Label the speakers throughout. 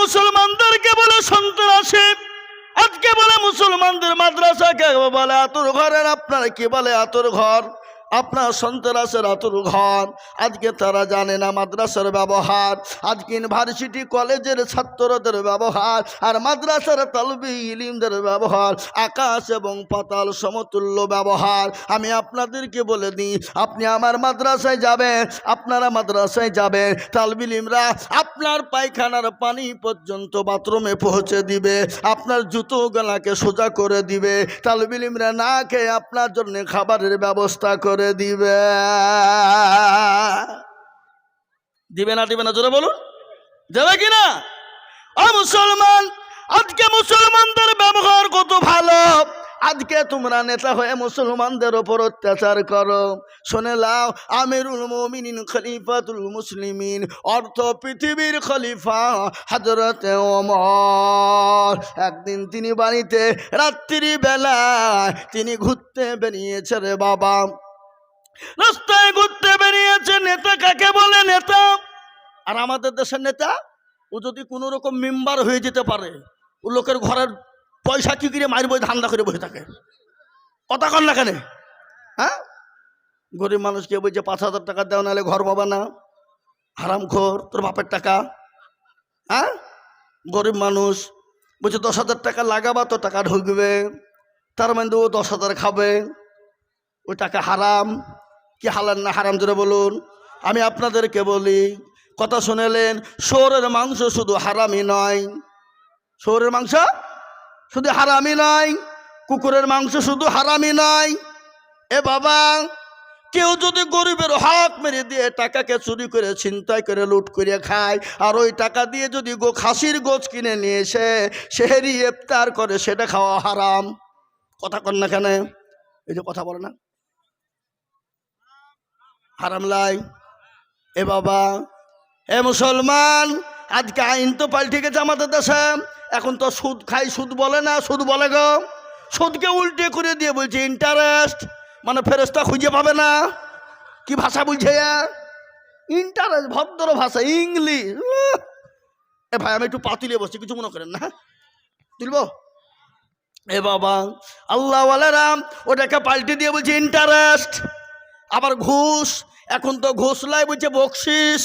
Speaker 1: মুসলমানদেরকে বলে সন্ত্রাসী। আজকে বলে মুসলমানদের মাদ্রাসাকে বলে আতর ঘরের, আপনার কি বলে আতর ঘর? আপনার সন্ত্রাসের আতুর ঘর। আজকে তারা জানে না মাদ্রাসার ব্যবহার। আজকে ইউনিভার্সিটি, কলেজের ছাত্রদের ব্যবহার আর মাদ্রাসার তালবি ইলিমদের ব্যবহার। আকাশ এবং পাতাল সমতুল্য ব্যবহার। আমি আপনাদেরকে বলে দিই, আপনি আমার মাদ্রাসায় যাবেন, আপনারা মাদ্রাসায় যাবেন। তালবিলিমরা আপনার পায়খানার পানি পর্যন্ত বাথরুমে পৌঁছে দিবে। আপনার জুতো গলাকে সোজা করে দিবে। তালবিলিমরা না খেয়ে আপনার জন্য খাবারের ব্যবস্থা করে দিবে। দিবে না দিবে না, জোরে বলুন। দেবে কি না? ও মুসলমান, আজকে মুসলমানদের ব্যবহার কত ভালো। আজকে তোমরা নেতা হয়ে মুসলমানদের ওপর অত্যাচার করো। শুনে লাও, আমিরুল মুমিনিন, খলিফাতুল মুসলিমিন, অর্থ পৃথিবীর খলিফা হজরতে ওমর। একদিন তিনি বাড়িতে রাত্রি বেলায় তিনি ঘুরতে বেরিয়েছে রে বাবা। রাস্তায় ঘুরতে বেরিয়েছে নেতা, কাকে বলে নেতা? আর আমাদের দেশের নেতা, ও যদি কোনো রকম মেম্বার হয়ে যেতে পারে, ও লোকের ঘরের পয়সা কি করে মারবো ধান্দা করে বসে থাকে। কথা কর না কেন? হ্যাঁ? গরিব মানুষকে বলছে, পাঁচ হাজার টাকা দেও, নাহলে ঘর পাবা না। হারাম খোর, তোর বাপের টাকা। হ্যাঁ? গরিব মানুষ বলছে, দশ হাজার টাকা লাগাবা, তো টাকা ঢুকবে। তার মানে ও দশ হাজার খাবে। ওই টাকা হারাম? কি হালাল না হারাম ধরে বলুন। আমি আপনাদেরকে বলি, কথা শুনেলেন শোরের মাংস শুধু হারামি নয়। শোরের মাংস শুধু হারামি নয়, কুকুরের মাংস শুধু হারামি নয়। এ বাবা, কেউ যদি গরিবের হক মেরে দিয়ে টাকাকে চুরি করে, ছিনতাই করে, লুট করে খায়, আর ওই টাকা দিয়ে যদি গো খাসির গোছ কিনে নিয়ে এসে সেহেরি ইফতার করে, সেটা খাওয়া হারাম। কথা কর না কেন? এই যে কথা বলে না। হারাম লাই। এ বাবা, এ মুসলমান, আজকে আইন তো পাল্টে গেছে আমাদের দেশে। এখন তো সুদ খাই, সুদ বলে না, সুদ বলে গো। সুদকে উল্টে করে দিয়ে বলছে ইন্টারেস্ট মানে ফেরস্তা খুঁজে পাবে না। কি ভাষা বলছে ইন্টারেস্ট ভদ্র ভাষা ইংলিশ এ ভাই, আমি একটু পাতিলে বসছি, কিছু মনে করেন না তুলবো? এ বাবা আল্লাহ ওটাকে পাল্টে দিয়ে বলছে ইন্টারেস্ট আবার ঘুষ এখন তো ঘোষলায় বলছে বকশিস,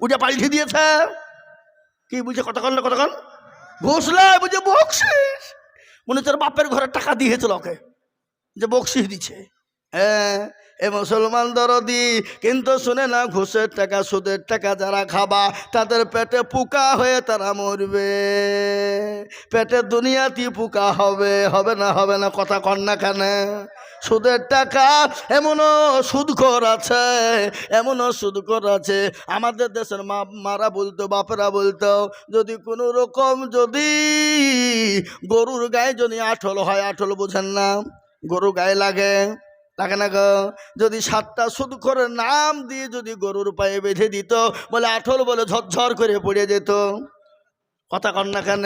Speaker 1: বুঝে পাল্টে দিয়েছে। কি বুঝে কতক্ষণ না কতক্ষণ? ঘোষলায় বুঝে বকশিস। মনে ওর বাপের ঘরে টাকা দিয়েছিল ওকে, যে বকশিস দিচ্ছে। হ্যাঁ এ মুসলমান দরদি, কিন্তু শুনে না ঘুষের টাকা, সুদের টাকা যারা খাবা, তাদের পেটে পোকা হয়ে তারা মরবে। পেটে দুনিয়াতে পোকা হবে হবে না হবে না, কথা কন না কেন? সুদের টাকা এমনও সুদখোর আছে, এমনও সুদখোর আছে। আমাদের দেশের মা, মারা বলতো, বাপেরা বলতো, যদি কোনো রকম যদি গরুর গায়ে যদি আঠল হয়, আঠল বোঝেন না গরু গায়ে লাগে। লাগে না গো। যদি সাতটা করে নাম দিয়ে যদি গরুর পায়ে বেঁধে দিত, বলে আঠল বলে ঝরঝর করে পড়ে যেত। কথা কন না কেন?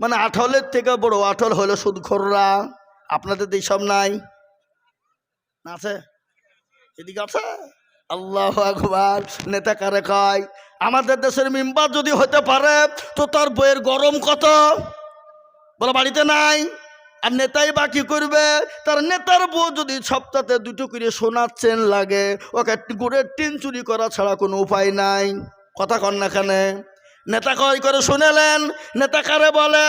Speaker 1: মানে আঠলের থেকে বড় আঠল হলো সুদখোররা। আপনাদের তো সব নাই। না আছে? এদিকে আছে? আল্লাহ আকবার। নেতা কারে কয়, আমাদের দেশের মেম্বার যদি হতে পারে, তো তার বইয়ের গরম কত? বলে, বাড়িতে নাই। আর নেতাই বাকি করবে? তার নেতার বউ যদি সপ্তাহে দুটো করে সোনার চেন লাগে, ওকে গুড়ের টিন চুরি করা ছাড়া কোনো উপায় নাই। কথা কন না কেন? নেতা কয় করে শুনেলেন, নেতা কারে বলে?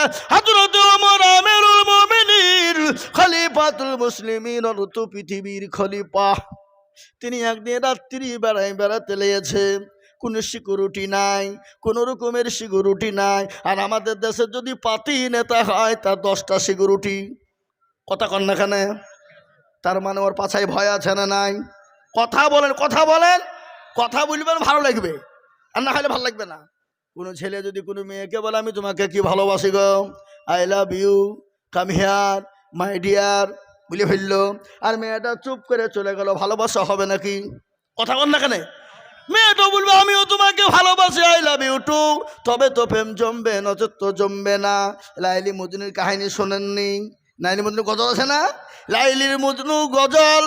Speaker 1: খলিফাতুল মুসলিমিন পৃথিবীর খলিফা। তিনি একদিন রাত্রি বেড়াই বেড়াতে লেগেছে। কোনো সিকিউরিটি নাই, কোনো রকমের সিকিউরিটি নাই। আর আমাদের দেশে যদি পাতি নেতা হয়, তার দশটা সিকিউরিটি কথা কন না তার মানে ওর পাছায় ভয় আছে না নাই? কথা বলেন কথা বলেন। কথা বলবেন, ভালো লাগবে। আর না হলে ভালো লাগবে না। কোনো ছেলে যদি কোনো মেয়েকে বলে, আমি তোমাকে কি ভালোবাসি গো? I love you come here my dear বলে ফেলল। আর মেয়েটা চুপ করে চলে গেল। ভালোবাসা হবে নাকি? কথা বল না কেন? মেয়েটা বলবে, আমিও তোমাকে ভালোবাসি আই লাভ ইউ টু তবে তো প্রেম জমবে নজর তো জমবে না। লাইলি মজনুর কাহিনী শোনেননি। লাইলি মজনু গজল আছে না? লাইলির মজনু গজল।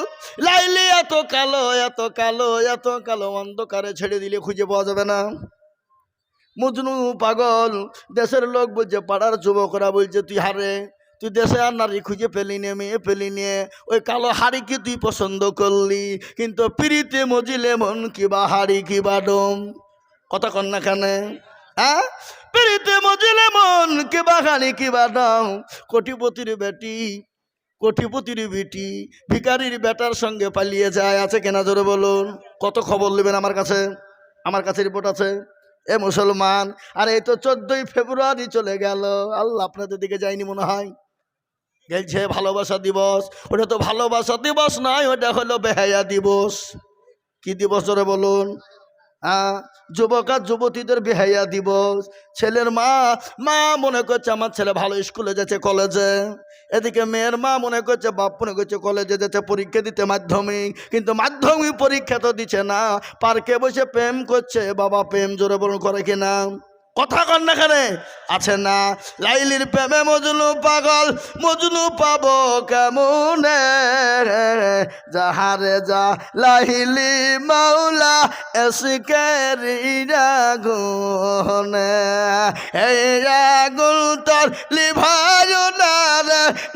Speaker 1: লাইলি, এত কালো এত কালো এত কালো অন্ধকারে ছেড়ে দিলে খুঁজে পাওয়া যাবে না। মজনু পাগল, দেশের লোক বলছে, পাড়ার যুবকরা বলছে, তুই হারে। তুই দেশে আর নারী খুঁজে পেলি নে, মেয়ে পেলি নে। ওই কালো হাড়িকে তুই পছন্দ করলি? কিন্তু পিড়িতে মজিলে মন কিবা হাড়ি কিবা ডম? কথা কন না কানে? হ্যাঁ? পিড়িতে মজিলে মন কিবা হাড়ি কিবা ডম? কোটিপতির বেটি কোটিপতির বেটি, ভিকারির বেটার সঙ্গে পালিয়ে যায়, আছে কেনা জোরে বলুন। কত খবর নেবেন আমার কাছে? আমার কাছে রিপোর্ট আছে। এ মুসলমান, আর এই তো চোদ্দই ফেব্রুয়ারি চলে গেল। আল্লাহ আপনাদের দিকে যায়নি মনে হয়? গেলছে ভালোবাসা দিবস। ওটা তো ভালোবাসা দিবস নয়, ওটা হলো বেহায়া দিবস। কি দিবস ধরে বলুন? হ্যাঁ যুবক আর যুবতীদের বেহাইয়া দিবস। ছেলের মা মা মনে করছে আমার ছেলে ভালো স্কুলে যাচ্ছে কলেজে। এদিকে মেয়ের মা মনে করছে বাপ মনে করছে কলেজে যাচ্ছে পরীক্ষা দিতে মাধ্যমিক। কিন্তু মাধ্যমিক পরীক্ষা তো দিচ্ছে না। পার্কে বসে প্রেম করছে, বাবা প্রেম জোরে বরণ করে কিনা? কথা কন না কেন? আছে না। লাইলির প্রেমে মজনু পাগল, মজনু পাব কেমনে যাহারে যা লাইলি মাওলা এসকেরি রাগুনে এই রাগুল তোর লিভায়নার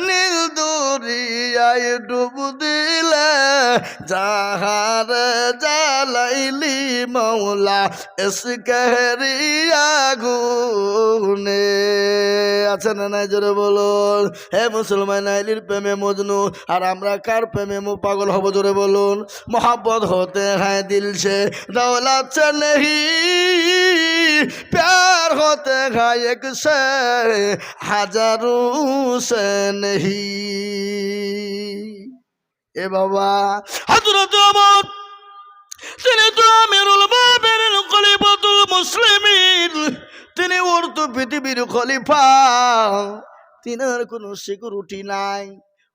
Speaker 1: নীল দুরিয়ায় ডুব দিলে। যাহারে জালাইলি মৌলা এসকেরি আগুনে আছে না নাই জোরে বলুন হে মুসলমান আইলির প্রেমে মজনু আর আমরা কার প্রেমে মু পাগল হব জোরে বলুন মোহাব্বত হতে হ্যাঁ দিল সে দৌলত से नहीं प्यार होते हैं एक से हजारों से नहीं এ বাবা হজরত আমার তিনি তো আমিরুল বাবের খলিফাতুল মুসলিমিন, তিনি তো পৃথিবীর খলিফা। তিনার কোনো সিকিউরিটি নাই,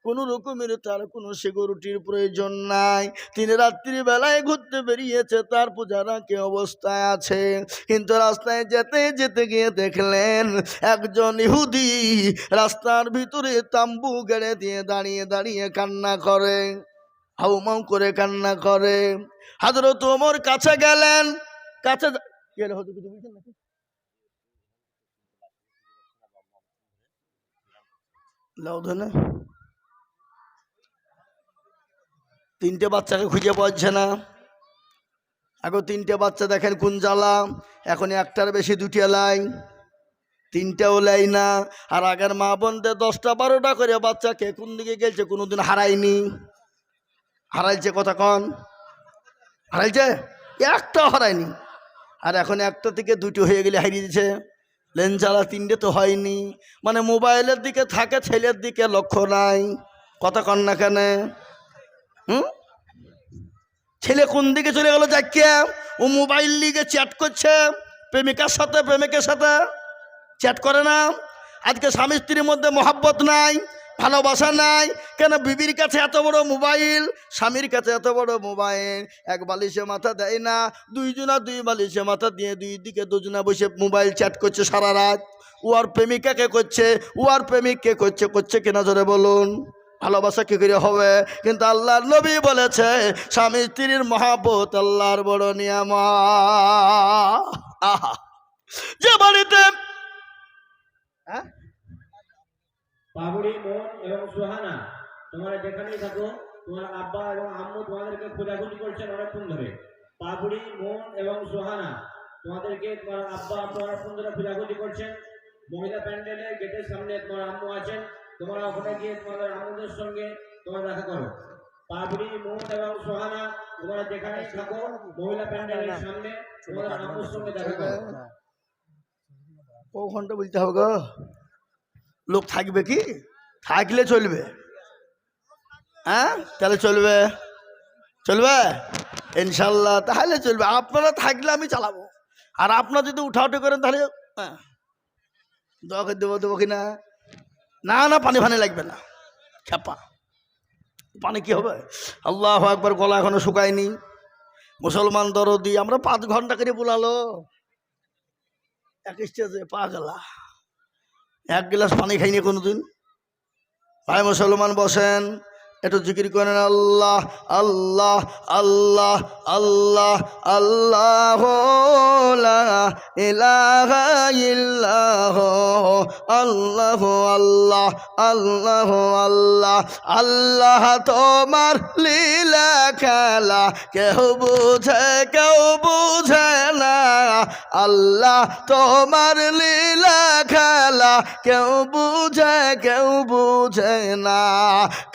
Speaker 1: কোনো রকমের তার কোনো সিকিউরিটির প্রয়োজন নাই। তিনি রাত্রি বেলায় ঘুরতে বেরিয়েছে, তার পূজারা কে অবস্থায় আছে। কিন্তু রাস্তায় যেতে যেতে গিয়ে দেখলেন, একজন ইহুদি রাস্তার ভিতরে তাম্বু গেড়ে দিয়ে দাঁড়িয়ে দাঁড়িয়ে কান্না করে। হাউমাউ করে কান্না করে। হাজরত ওমর কাছে গেলেন, কাছে হয়তো কিছু বলছেন নাকি? তিনটে বাচ্চাকে খুঁজে পাচ্ছে না। এখন তিনটে বাচ্চা দেখেন কোন জ্বালা, এখন একটার বেশি দুটি লাই। তিনটেও লাই না। আর আগের মা বোনদের দশটা বারোটা করে বাচ্চাকে কোন দিকে গেছে কোনোদিন হারায়নি। হারাইছে কথা কন। হারাইছে? একটা হারায়নি। আর এখন একটা থেকে দুটো হয়ে গেলে হারিয়ে দিচ্ছে লেন চালা তিনটে তো হয়নি। মানে মোবাইলের দিকে থাকে, ছেলের দিকে লক্ষ্য নাই। কথা কন না কেন? হুম? ছেলে কোন দিকে চলে গেল যাকে ও মোবাইল লিগে চ্যাট করছে। প্রেমিকার সাথে, প্রেমিকের সাথে। চ্যাট করে না। আজকে স্বামী স্ত্রীর মধ্যে মহাব্বত নাই। ভালোবাসা নাই। কেন বিবির কাছে এত বড় মোবাইল? স্বামীর কাছে এত বড় মোবাইল। এক বালিশে মাথা দেয় না। দুইজনা দুই বালিশে মাথা দিয়ে দুই দিকে দুজনা বসে মোবাইল চ্যাট করছে সারা রাত। আর প্রেমিকাকে করছে? আর প্রেমিককে করছে? করছে কিনা জোরে বলুন। ভালোবাসা কি করে হবে? কিন্তু আল্লাহর নবী বলেছে, স্বামী স্ত্রীর মহাব্বত আল্লাহর বড় নিয়াম আহা। যে বাড়িতে হ্যাঁ?
Speaker 2: পাবড়ি মন এবং সোহানা, তোমরা যেখানেই থাকো, তোমার আব্বা এবং আম্মু তোমাদেরকে খোঁজাখুঁজি করছেন অনেকক্ষণ ধরে। পাবড়ি মন এবং সোহানা, তোমাদেরকে তোমার আব্বা আম্মু অনেকক্ষণ ধরে খোঁজাখুঁজি করছেন। মহিলা প্যান্ডেলে গেটের সামনে তোমার আম্মু আছেন। তোমরা ওখানে গিয়ে তোমাদের আম্মুদের সঙ্গে তোমরা দেখা করো। পাবড়ি মন এবং সোহানা, তোমরা যেখানেই থাকো, মহিলা প্যান্ডেলের সামনে তোমাদের আম্মুর সঙ্গে দেখা করো।
Speaker 1: ক ঘণ্টা বলতে হবে গো? লোক থাকবে কি? থাকলে চলবে। হ্যাঁ? তাহলে চলবে। চলবে? ইনশাল্লাহ, তাহলে চলবে। আপনারা থাকলে আমি চালাবো। আর আপনার যদি উঠাউটি করেন তাহলে হ্যাঁ। দেবো দেবো কিনা? না না, পানি ফানি লাগবে না। খেপা পানি কি হবে? আল্লাহ একবার গলা এখনও শুকায়নি। মুসলমান দরদি, আমরা পাঁচ ঘণ্টা করে বোলালো। এক স্টেজে পা গেলা এক গ্লাস পানি খাইনি কোনোদিন? ভাই মুসলমান বসেন। একটু জিকির করেন, আল্লাহ আল্লাহ আল্লাহ আল্লাহ আল্লাহ লা ইলাহা ইল্লাহ, আল্লাহ আল্লাহ আল্লাহ আল্লাহ আল্লাহ তোমার লীলা খেলা কেউ বুঝে কেউ বুঝে না, আল্লাহ তোমার লীলা খেলা কেউ বুঝে কেউ বুঝে না,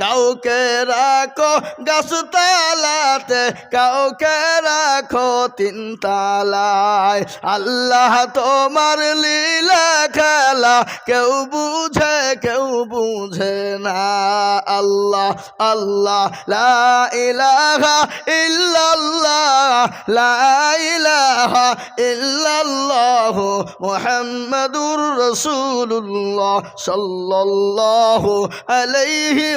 Speaker 1: কাউকে রাখো গাছতলাতে কাউকে রাখো তিন তালায়। আল্লাহ তোমার লীলা খেলা, কেউ বুঝে কেউ বুঝে না। আল্লাহ আল্লাহ, লা ইলাহা ইল্লাল্লাহ, লা ইলাহা ইল্লাল্লাহ মুহাম্মাদুর রাসূলুল্লাহ সাল্লাল্লাহু আলাইহি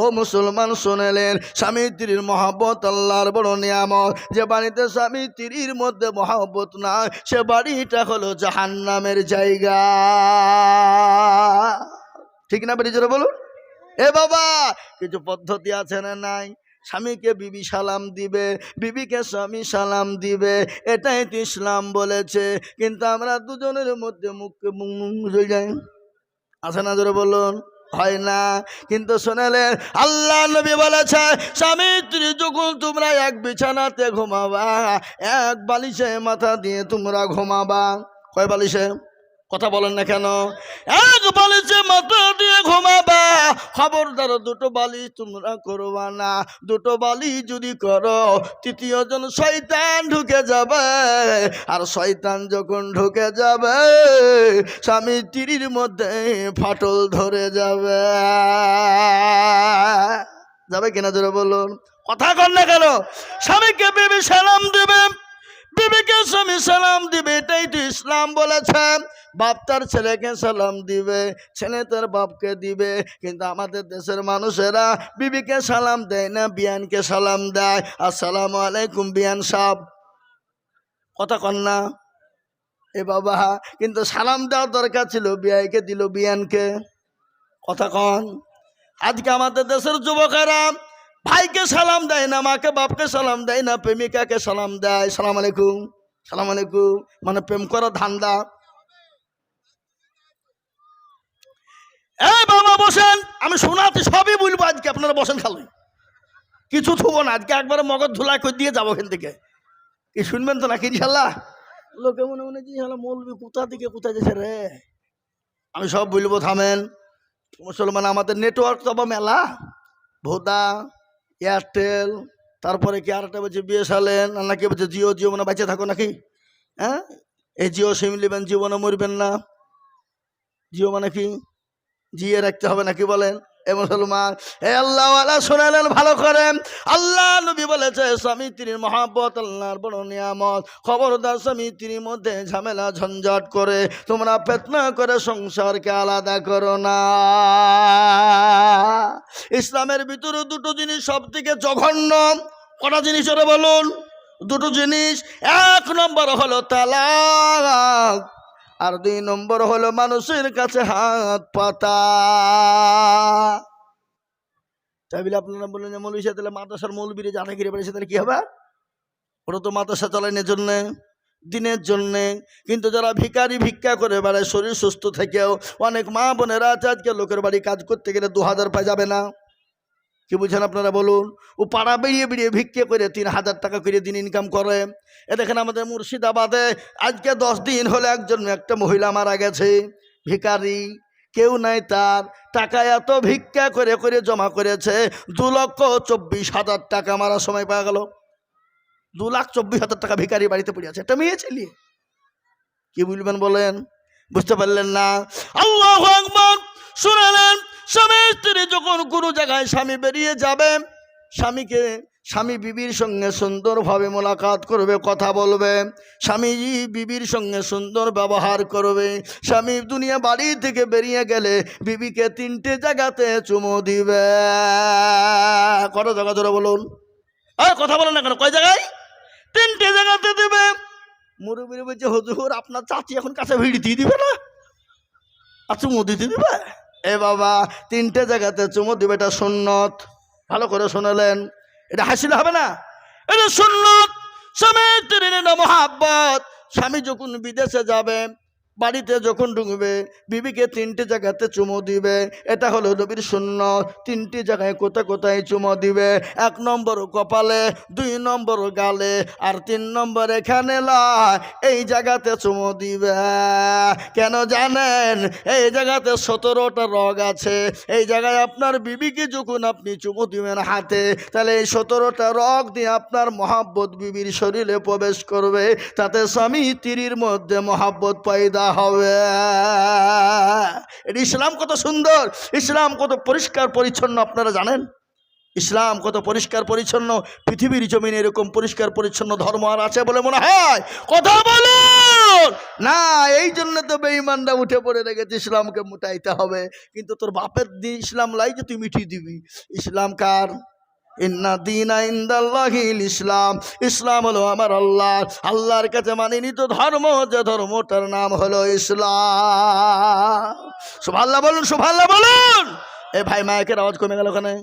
Speaker 1: ও মুসলমান শুনলেন স্বামী স্ত্রীর মহাব্বত আল্লাহর বড় নিয়ামত। যে বাড়িতে স্বামী স্ত্রীর মধ্যে মহাব্বত না সে বাড়িটা হলো জাহান্নামের জায়গা। ঠিক না বেরিয়ে জোরে বলুন? এ বাবা, কিছু পদ্ধতি আছে না নাই? স্বামীকে বিবি সালাম দিবে, বিবিকে স্বামী সালাম দিবে, এটাই তো ইসলাম বলেছে। কিন্তু আমরা দুজনের মধ্যে মুখকে মুখ যাই আছে না জোরে বলুন? হয় না। কিন্তু শোনালেন, আল্লাহ নবী বলেছে স্বামী স্ত্রী যখন তোমরা এক বিছানাতে ঘুমাবা, এক বালিশে মাথা দিয়ে তোমরা ঘুমাবা। কয় বালিশে কথা বলেন না কেন? এক বালিশে মাথা দিয়ে ঘুমাবা। খবরদার দুটো বালি তোমরা করবা না। দুটো বালি যদি করো, তৃতীয় জন শয়তান ঢুকে যাবে। আর শয়তান যখন ঢুকে যাবে, স্বামী তিরির মধ্যে ফাটল ধরে যাবে। যাবে কিনা ধরে বলুন? কথা কর না কেন? স্বামীকে বেবি সালাম দেবে। বিবিকে স্বামী সালাম দিবে, এটাই তো ইসলাম বলেছে। বাপ তার ছেলেকে সালাম দিবে, ছেলে তার বাপকে দিবে। কিন্তু আমাদের দেশের মানুষেরা বিবিকে সালাম দেয় না, বিয়ানকে সালাম দেয়। আসসালামু আলাইকুম বিয়ান সাহ কথা কন না। এ বাবা, কিন্তু সালাম দেওয়ার দরকার ছিল, বিয়াইকে দিল বিয়ানকে। কথা কন। আজকে আমাদের দেশের যুবকেরা ভাইকে সালাম দেয় না, মাকে বাপকে সালাম দেয় না, প্রেমিকাকে সালাম দেয়। সালাম আলাইকুম সালাম আলাইকুম। মানে প্রেম করা ধান্দা। এই বাবা বসেন, আমি শোনাতে সবই বলব আজকে, আপনারা বসেন খালি। কিছু থুবো না, আজকে একবারে মগজ ধুলা করে দিয়ে যাব এখান থেকে। কি শুনবেন তো নাকি, ইনশাল্লাহ? লোকে মনে মনে কি ইনশাল্লাহ মৌলবি কোথা থেকে, কোথায় যেছে রে? আমি সব বলব, থামেন। মুসলমান আমাদের নেটওয়ার্ক তো মেলা। ভোদা এয়ারটেল, তারপরে কি আর একটা বলছে বিএসএলএন আর নাকি বলছে জিও জিও মানে বেঁচে থাকো নাকি? হ্যাঁ? এই জিও সিম নেবেন জীবনে মরবেন না। জিও মানে কি? জিয়ে রাখতে হবে নাকি বলেন? এ মুসলমান, হে আল্লাহ আল্লাহ শোনালেন, ভালো করেন আল্লাহ নবী বলেছে, স্বামী, স্ত্রীর মহাব্বত, আল্লাহর বড় নিয়ামত। খবরদার স্বামী, স্ত্রীর মধ্যে ঝামেলা, ঝঞ্ঝাট করে তোমরা ফেতনা করে সংসারকে আলাদা করো না। ইসলামের ভিতরে দুটো জিনিস সব থেকে জঘন্য। কটা জিনিস ওরা বলুন? দুটো জিনিস। এক নম্বর হলো তালাক। আর দুই নম্বর হলো মানুষের কাছে হাত পাতা। আপনারা বললেন যে মৌলবী সাহেব, তাহলে মাদ্রাসার মৌলবীরে জানা ঘিরে বেড়েছে তাহলে কি হবে? ওরা তো মাদ্রাসা চালানোর জন্যে দিনের জন্যে। কিন্তু যারা ভিখারি ভিক্ষা করে বেড়ায়, শরীর সুস্থ থেকেও অনেক মা বোনেরা আছে, আজকে লোকের বাড়ি কাজ করতে গেলে দু হাজার পায় যাবে না। কি বুঝছেন আপনারা বলুন? ও পাড়া বেরিয়ে বেরিয়ে ভিক্ষে করে তিন হাজার টাকা করে দিন ইনকাম করে। এ দেখেন আমাদের মুর্শিদাবাদে আজকে দশ দিন হলে একজন একটা মহিলা মারা গেছে ভিকারি কেউ নাই তার। টাকা এত ভিক্ষা করে করে জমা করেছে, দু লক্ষ চব্বিশ হাজার টাকা মারার সময় পাওয়া গেল। দু লাখ চব্বিশ হাজার টাকা ভিকারি বাড়িতে পড়ে আছে, একটা মেয়ে ছেলে। কি বলবেন বলেন? বুঝতে পারলেন না? আল্লাহ শুনালেন স্বামী স্ত্রী যখন কোনো জায়গায় স্বামী বেরিয়ে যাবে, স্বামীকে, স্বামী বিবির সঙ্গে সুন্দরভাবে মোলাকাত করবে, কথা বলবে, স্বামী বিবির সঙ্গে সুন্দর ব্যবহার করবে, স্বামী দুনিয়া বাড়ি থেকে বেরিয়ে গেলে বিবিকে তিনটে জায়গাতে চুমো দিবে। কত জায়গা ধরে বলুন? আর কথা বলেন না কেন? কয় জায়গায়? তিনটে জায়গাতে দেবে। মুরব্বী বলছে, হুজুর, আপনার চাচি এখন কাছে ভিড় দিয়ে দিবে না? আর চুমো দিতে দিবে? এ বাবা, তিনটে জায়গাতে চুমু দিবে এটা সুন্নত। ভালো করে শোনালেন। এটা হাসিলে হবে না? এটা সুন্নত। স্বামী তিরিনে মহাব্বত। স্বামী যখন বিদেশে যাবে বাড়িতে যখন ঢুকবে, বিবিকে তিনটে জায়গাতে চুমো দিবে। এটা হলো নবীর শূন্য তিনটি জায়গায় কোথায় কোথায় চুমো দিবে? এক নম্বর কপালে, দুই নম্বর গালে, আর তিন নম্বর এখানে এই জায়গাতে চুমো দিবে। কেন জানেন? এই জায়গাতে সতেরোটা রগ আছে। এই জায়গায় আপনার বিবিকে যখন আপনি চুমো দিবেন হাতে, তাহলে এই সতেরোটা রগ দিয়ে আপনার মহাব্বত বিবির শরীরে প্রবেশ করবে। তাতে স্বামী তিরির মধ্যে মহাব্বত পয়দা হবে। এটা ইসলাম কত সুন্দর, ইসলাম কত পরিষ্কার পরিচ্ছন্ন, আপনারা জানেন? ইসলাম কত পরিষ্কার পরিচ্ছন্ন, পৃথিবীর জমিনে এরকম পরিষ্কার পরিচ্ছন্ন ধর্ম আর আছে বলে মনে হয়? কথা বলুন! না, এই জন্য তো বেঈমানরা উঠে পড়ে রেখেছে, ইসলামকে মুটাইতে হবে। কিন্তু তোর বাপের দিন ইসলাম লাই যে তুই মিটিয়ে দিবি। ইসলাম কার? ইসলাম ইসলাম হলো আমার আল্লাহ। আল্লাহর কাছে মানিনি তো ধর্ম, যে ধর্মটার নাম হলো ইসলাম। সুভাল্লা বলুন সুভাল্লা বলুন। এ ভাই মায়ের আওয়াজ কমে গেল ওখানে।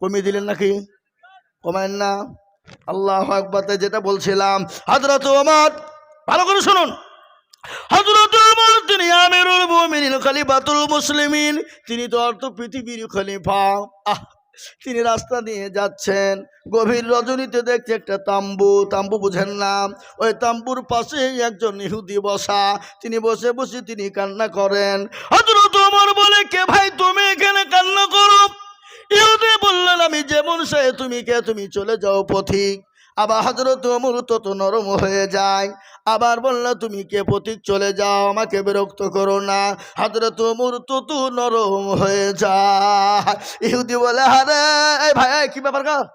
Speaker 1: কমিয়ে দিলেন নাকি? কমেন না। আল্লাহ আকবাতে যেটা বলছিলাম। হাজরত আমার ভালো করে শুনুন। হজরত তিনি তিনি তো অর্থ পৃথিবীর খলিফা। আহ তিনি রাস্তা দিয়ে যাচ্ছেন। গভীর রজনীতে দেখছে একটা তাম্বু। তাম্বু বুঝেন না। ওই তাম্বুর পাশে একজন ইহুদি বসা। তিনি বসে বসে তিনি কান্না করেন। হজরত উমর বলে কে ভাই? তুমি এখানে কান্না করো? ইহুদি বললেন, আমি যেমন সে, তুমি কে? তুমি চলে যাও পথিক। আবার হজরত অমর তত নরম হয়ে যায়। আবার বলল তুমি কে পথিক? চলে যাও আমাকে বিরক্ত করো না। হজরত অমর তত নরম হয়ে যায়। ইহুদি বলে আরে এই ভাই এই, কি ব্যাপার গা?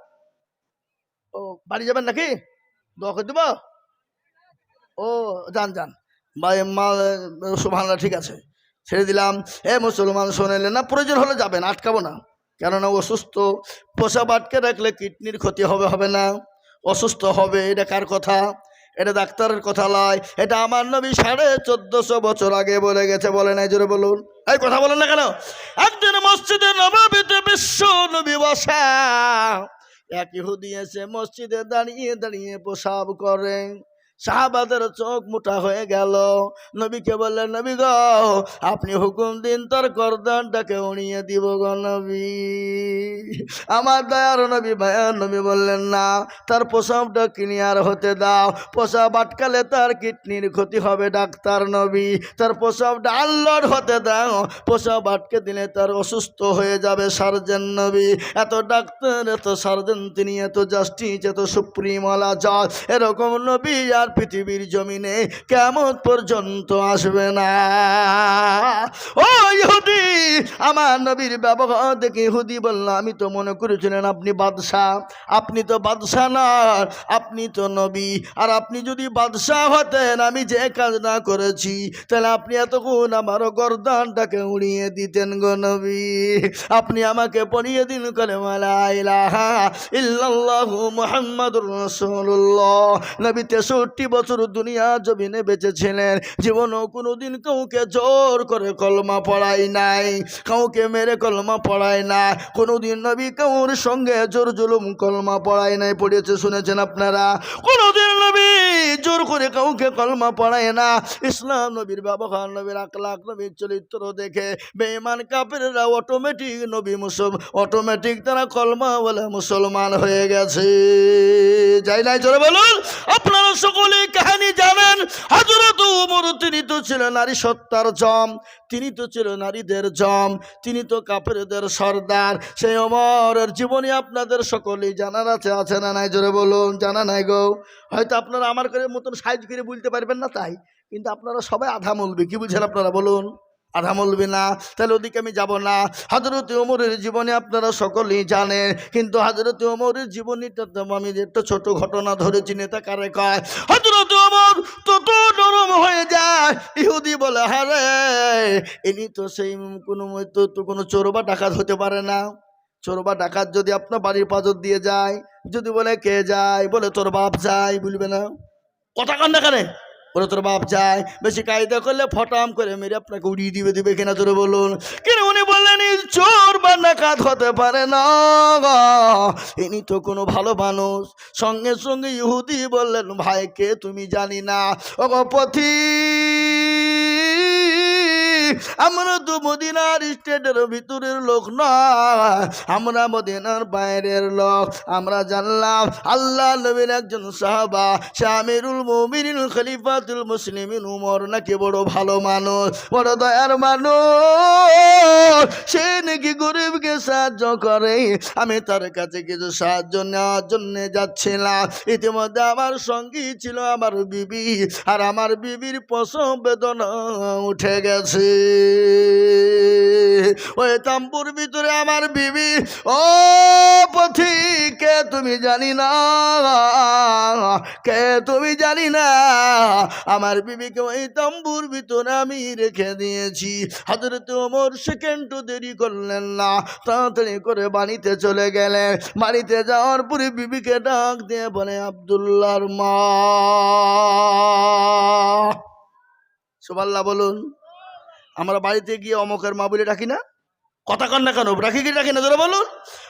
Speaker 1: ও বাড়ি যাবেন নাকি? দোয়া দেবো? ও যান যান। ভাই মা সুভানরা ঠিক আছে। ছেড়ে দিলাম। এ মুসলমান শোনেলেন না প্রয়োজন হলে যাবেন আটকাবো না। কেননা অসুস্থ পোষা আটকে রাখলে কিডনির ক্ষতি হবে হবে না। অসুস্থ হবে, এটা কার কথা? এটা ডাক্তারের কথা লয় এটা আমার নবী সাড়ে চোদ্দশো বছর আগে বলে গেছে বলে নাই জোরে বলুন। এই কথা বলেন না কেন? একদিন মসজিদে নবাবিতে বিশ্ব নবী বসা। এক ইহুদি এসে মসজিদে দাঁড়িয়ে দাঁড়িয়ে প্রসাব করে। সাহাবাদের চোখ মোটা হয়ে গেল। নবীকে বললেন, নবী গো, আপনি হুকুম দিন, তার করদানটাকে উড়িয়ে দিব গো নবী। আমার দয়ার নবী ভাইয়ার নবী বললেন, না, তার প্রসাবটা ক্লিয়ার হতে দাও। প্রসাব আটকালে তার কিডনির ক্ষতি হবে, ডাক্তার নবী। তার প্রসাবটা আল্লড হতে দাও। প্রসাব আটকে দিলে তার অসুস্থ হয়ে যাবে সার্জেন নবী। এত ডাক্তার, এত সার্জেন, তিনি এত জাস্টিস, এত সুপ্রিম আলা এরকম নবী আর পৃথিবীর জমিনে কেমন পর্যন্ত আসবে না? ও ইহুদি, আমার নবীর ব্যবহার দেখে ইহুদি বলল, আমি তো মনে করেছিলেন আপনি বাদশাহ। আপনি তো বাদশাহ না আপনি তো নবী। আর আপনি যদি বাদশাহ হতেন, আমি যে কাজ না করেছি, তাহলে আপনি এতক্ষণ আমার গরদানটাকে উড়িয়ে দিতেন গো নবী। আপনি আমাকে পড়িয়ে দিন করে মালা ইল্লাল্লাহু মুহাম্মাদুর রাসূলুল্লাহ। নবী তেষট্টি বছর দুনিয়া জমিনে বেঁচেছিলেন। জীবনও কোনোদিন কাউকে জোর করে কলমা পড়াই নাই, কাউকে মেরে কলমা পড়ায় না কোনোদিন নবী কাউর সঙ্গে জোর জুলুম কলমা পড়ায় নাই পড়েছে শুনেছেন আপনারা? কোনোদিন নবী, জোর করে কাউকে কলমা পড়ায় না। ইসলাম নবীর ব্যবহার, নবীর আকলাক নবীর চরিত্র দেখে অটোমেটিক নবী অটোমেটিক তারা কলমা বলে মুসলমান হয়ে গেছে। যাই নাই, জোরে বলুন, আপনারা সকলে কাহিনী জানেন। উমর, তিনি তো ছিলেন নারী সত্তার জম, তিনি তো ছিল নারীদের জম, তিনি তো কাপেরদের সর্দার। সেই অমরের জীবনী আপনাদের সকলেই জানার আছে আছে না নাই? জোরে বলুন, জানা নাই গো? হয়তো আপনারা আমার করে মতন সাইজ করে বলতে পারবেন না তাই। কিন্তু আপনারা সবাই আধা মলবে। কি বুঝছেন আপনারা? বলুন। আধা মলবে না। তাহলে ওদিকে আমি যাব না। হাজরত ওমরের জীবনে আপনারা সকলেই জানেন, কিন্তু হাজরত ওমরের জীবনীটা তো আমি একটা ছোট ঘটনা ধরেছি, নেতা কারে কয় হাজরত ওমর তত নরম হয়ে যায়। ইহুদি বলে হারে ইনি তো সেই কোনো তো কোনো চোর বা ডাকাত হতে পারে না। চোর বা ডাকাত যদি আপনার বাড়ির পাজর দিয়ে যায়, যদি বলে কে যায়, বলে তোর বাপ যায় বলবে না? কথা কান দেখানে বলে তোর বাপ যায়, বেশি কায়দা করলে ফটাম করে মেরে আপনাকে উড়িয়ে দিবে দিবে কিনা তোরে বলুন। কেন উনি বললেন চোর বা নাকাত হতে পারে না। ইনি তো কোনো ভালো মানুষ। সঙ্গে সঙ্গে ইহুদি বললেন ভাইকে তুমি জানি না? ও পথি আমরা তো মদিনার স্টেটের ভিতরের লোক নয়। আমরা মদিনার বাইরের লোক। আমরা জানলাম আল্লাহ নবীর একজন সাহাবা শামিরুল মুমিনিন, খলিফাতুল মুসলিমিন। উমর নাকি বড় ভালো মানুষ, বড় দয়ার মানুষ। সে নাকি গরিবকে সাহায্য করে। আমি তার কাছে কিছু সাহায্য নেওয়ার জন্য যাচ্ছিলাম। ইতিমধ্যে আমার সঙ্গী ছিল আমার বিবি, আর আমার বিবির প্রসব বেদনা উঠে গেছে। ওই তাম্বুর ভিতরে আমার বিবি। ও পথি, কে তুমি জানি না? কে তুমি জানি না? আমার বিবিকে ওই তাম্বুর ভিতরে আমি রেখে দিয়েছি। হাজরত ওমর সেকেন্ডও দেরি করলেন না, তাড়াতাড়ি করে বাড়িতে চলে গেলেন। বাড়িতে যাওয়ার পরে বিবিকে ডাক দিয়ে বলে, আবদুল্লাহর মা। সুবাল্লাহ বলুন। আমরা বাড়িতে গিয়ে অমকের মা বলে ডাকি না? কথা কন না কেন? রাখি কি রাখি না? তোরা বলুন।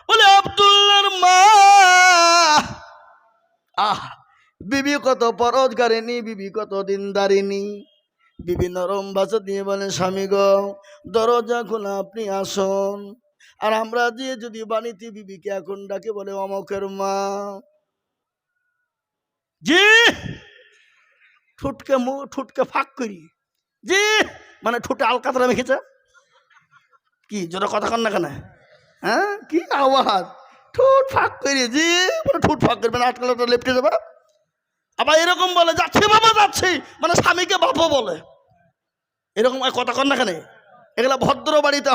Speaker 1: বলে আবদুল্লার মা। আহ, বিবি কত পরজগারিনী বিবি কত দিনদারিনী বিবি নরম ভাষা দিয়ে বলে, স্বামী গো, দরজা খোলা, আপনি আসুন। আর আমরা দিয়ে যদি বাণীতে বিবিকে এখন ডাকে, বলে, অমকের মা। জি, ঠুটকে মু ঠুটকে ফাঁক করি। জি। মানে ঠোঁটে আলকাতরা মেখেছে? কি, জোরে কথা কন না কেন? হ্যাঁ? কি আওয়াজ? ঠোঁট ফাঁক করে যে মানে ঠোঁট ফাঁক করবে না আটকাল লেপটে যাবে। আবার এরকম বলে, যাচ্ছে বাবা, যাচ্ছে। মানে স্বামীকে বাপ বলে। এরকম কথা কন না কেন? এগুলা ভদ্র বাড়িতে